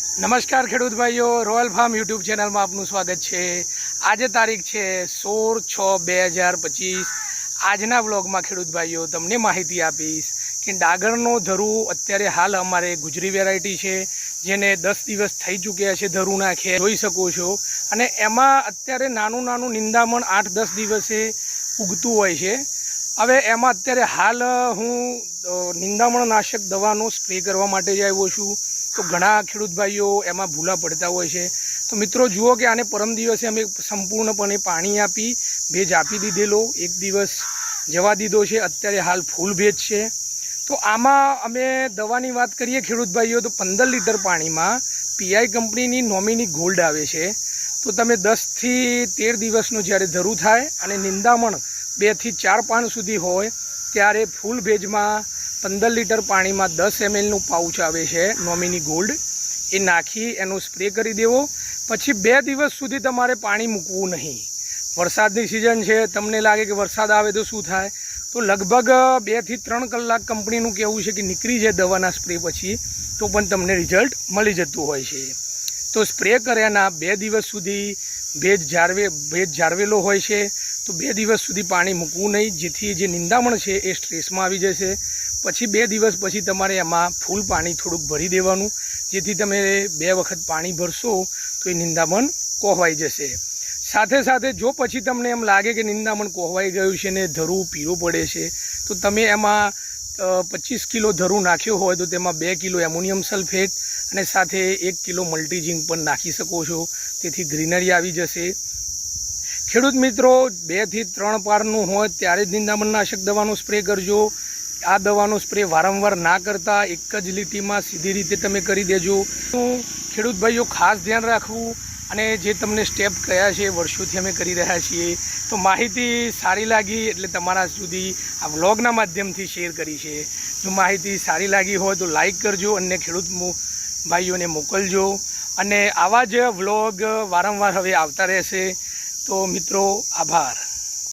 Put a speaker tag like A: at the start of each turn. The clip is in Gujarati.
A: નમસ્કાર ખેડૂત ભાઈઓ રોયલ ફાર્મ યુટ્યુબ ચેનલમાં આપનું સ્વાગત છે. આજે તારીખ છે સોળ છ બે હજાર પચીસ. આજના બ્લોગમાં ખેડૂત ભાઈઓ, તમને માહિતી આપીશ કે ડાગરનો ધરું અત્યારે હાલ અમારે ગુજરી વેરાયટી છે, જેને દસ દિવસ થઈ ચૂક્યા છે ધરું નાખે જોઈ શકો છો. અને એમાં અત્યારે નાનું નાનું નિંદામણ આઠ દસ દિવસે ઉગતું હોય છે. હવે એમાં અત્યારે હાલ હું નિંદામણ નાશક દવાનો સ્પ્રે કરવા માટે જ આવ્યો છું. તો ઘણા ખેડૂત ભાઈઓ એમાં ભૂલા પડતા હોય છે. તો મિત્રો, જુઓ કે આને પરમ દિવસે અમે સંપૂર્ણપણે પાણી આપી, ભેજ આપી દીધેલો. એક દિવસ જવા દીધો છે. અત્યારે હાલ ફૂલ ભેજ છે. તો આમાં અમે દવાની વાત કરીએ ખેડૂત ભાઈઓ, તો પંદર લીટર પાણીમાં પીઆઈ કંપનીની નોમિની ગોલ્ડ આવે છે. તો તમે દસથી તેર દિવસનું જ્યારે ધરું થાય અને નિંદામણ બેથી ચાર પાન સુધી હોય, ત્યારે ફૂલ ભેજમાં પંદર લીટર પાણીમાં દસ એમએલનું પાઉચ આવે છે, નોમિની ગોલ્ડ. એ નાખી, એનો સ્પ્રે કરી દેવો. પછી બે દિવસ સુધી તમારે પાણી મૂકવું નહીં. વરસાદની સિઝન છે, તમને લાગે કે વરસાદ આવે તો શું થાય? તો લગભગ બેથી ત્રણ કલાક કંપનીનું કહેવું છે કે નીકળી જાય દવાના સ્પ્રે પછી, તો પણ તમને રિઝલ્ટ મળી જતું હોય છે. તો સ્પ્રે કર્યાના બે દિવસ સુધી ભેજ જાળવે, ભેજ જાળવેલો હોય છે, તો બે દિવસ સુધી પાણી મૂકવું નહીં, જેથી જે નિંદામણ છે એ સ્ટ્રેસમાં આવી જશે. પછી બે દિવસ પછી તમારે એમાં ફૂલ પાણી થોડુંક ભરી દેવાનું, જેથી તમે બે વખત પાણી ભરશો તો એ નિંદામણ કોહવાઈ જશે. સાથે સાથે જો પછી તમને એમ લાગે કે નિંદામણ કોહવાઈ ગયું છે ને ધરું પીળું પડે છે, તો તમે એમાં પચીસ કિલો ધરું નાખ્યો હોય તો તેમાં બે કિલો એમોનિયમ સલ્ફેટ અને સાથે એક કિલો મલ્ટીઝિંક પણ નાખી શકો છો. તેથી ગ્રીનરી આવી જશે. ખેડૂત મિત્રો બેથી ત્રણ પારનું હોય ત્યારે જ નિંદામણનાશક દવાનો સ્પ્રે કરજો. આ દવાનો સ્પ્રે વારંવાર ના કરતા, એક જ લીટીમાં સીધી રીતે તમે કરી દેજો. ખેડૂત ભાઈઓ, ખાસ ધ્યાન રાખવું. અને જે તમને સ્ટેપ કયા છે વર્ષોથી અમે કરી રહ્યા છીએ, તો માહિતી સારી લાગી એટલે તમારા સુધી આ વ્લોગના માધ્યમથી શેર કરી છે. જો માહિતી સારી લાગી હોય તો લાઈક કરજો અને ખેડૂત ભાઈઓને મોકલજો. અને આવા જ વ્લોગ વારંવાર હવે આવતા રહેશે. તો મિત્રો, આભાર.